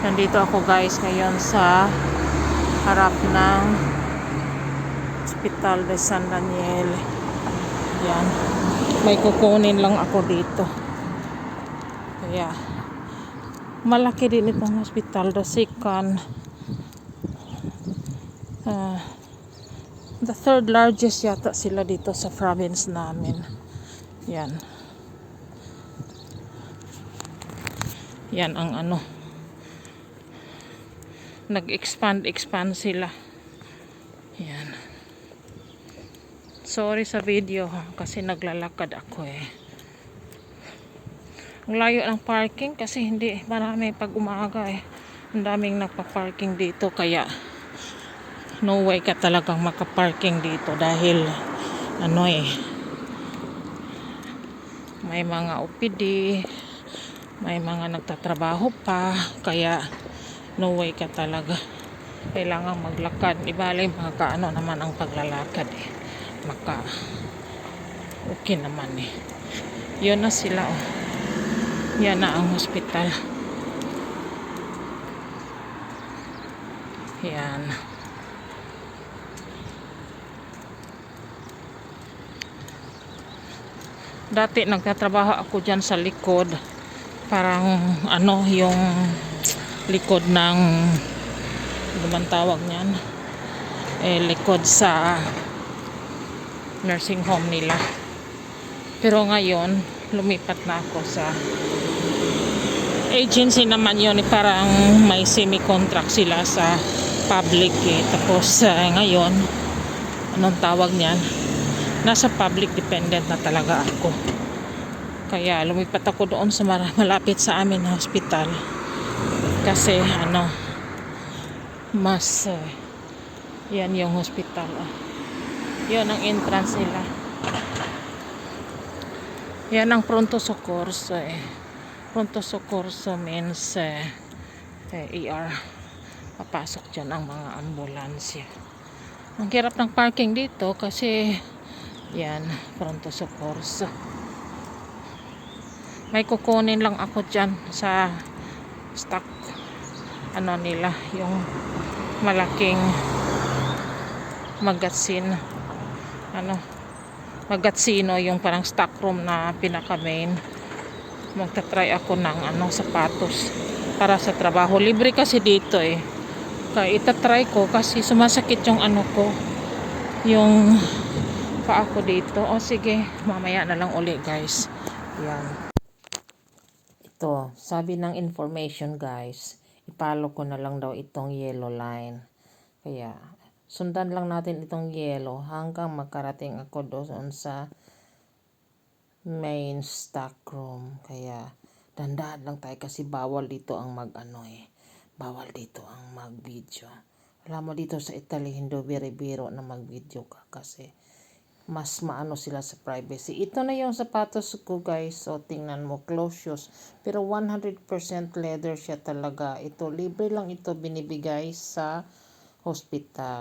Nandito ako guys ngayon sa harap ng Hospital de San Daniel. Yan. May kukunin lang ako dito. Kaya malaki din itong hospital. The second ah, the third largest yata sila dito sa province namin. Yan. Yan ang ano. Nag-expand, expand sila. Yan. Sorry sa video ha, kasi naglalakad ako eh. Ang layo ng parking kasi hindi marami pag umaga eh. Ang daming nagpa-parking dito kaya no way ka talagang makaparking dito dahil ano eh may mga OPD may mga nagtatrabaho pa kaya no way ka talaga. Kailangan maglakad. Ibali mga kaano naman ang paglalakad eh. Maka okay naman eh. Yun na sila oh. Yan na ang hospital. Yan. Dati nagtatrabaho ako dyan sa likod. Parang ano yung likod ng ano man tawag niyan? Eh likod sa nursing home nila. Pero ngayon lumipat na ako sa agency naman yun. Eh, parang may semi-contract sila sa public eh. tapos eh, ngayon anong tawag niyan? Nasa public dependent na talaga ako. Kaya lumipat ako doon sa malapit sa amin na hospital kasi ano mas eh, yan yung hospital ah. yan ang entrance nila yan ang pronto soccorso eh pronto soccorso means eh, eh, ER papasok dyan ang mga ambulansya ang hirap ng parking dito kasi yan, pronto soccorso. May kukunin lang ako dyan sa stock ano nila, yung malaking magazine ano magatsino yung parang stock room na pinaka main magta-try ako ng ano sapatos para sa trabaho libre kasi dito eh kaya itatry ko kasi sumasakit yung ano ko yung pa ako dito. O sige, mamaya na lang uli guys. Yan. Ito, sabi ng information guys, ipalo ko na lang daw itong yellow line. Kaya, sundan lang natin itong yellow hanggang makarating ako doon sa main stock room. Kaya, dandaan lang tayo kasi bawal dito ang mag ano eh. Bawal dito ang mag video. Alam mo dito sa Italy, hindi biro-biro na mag video ka kasi mas maano sila sa privacy. Ito na yung sapatos ko guys. So tingnan mo, close shoes. Pero 100% leather siya talaga. Ito, libre lang ito binibigay sa hospital.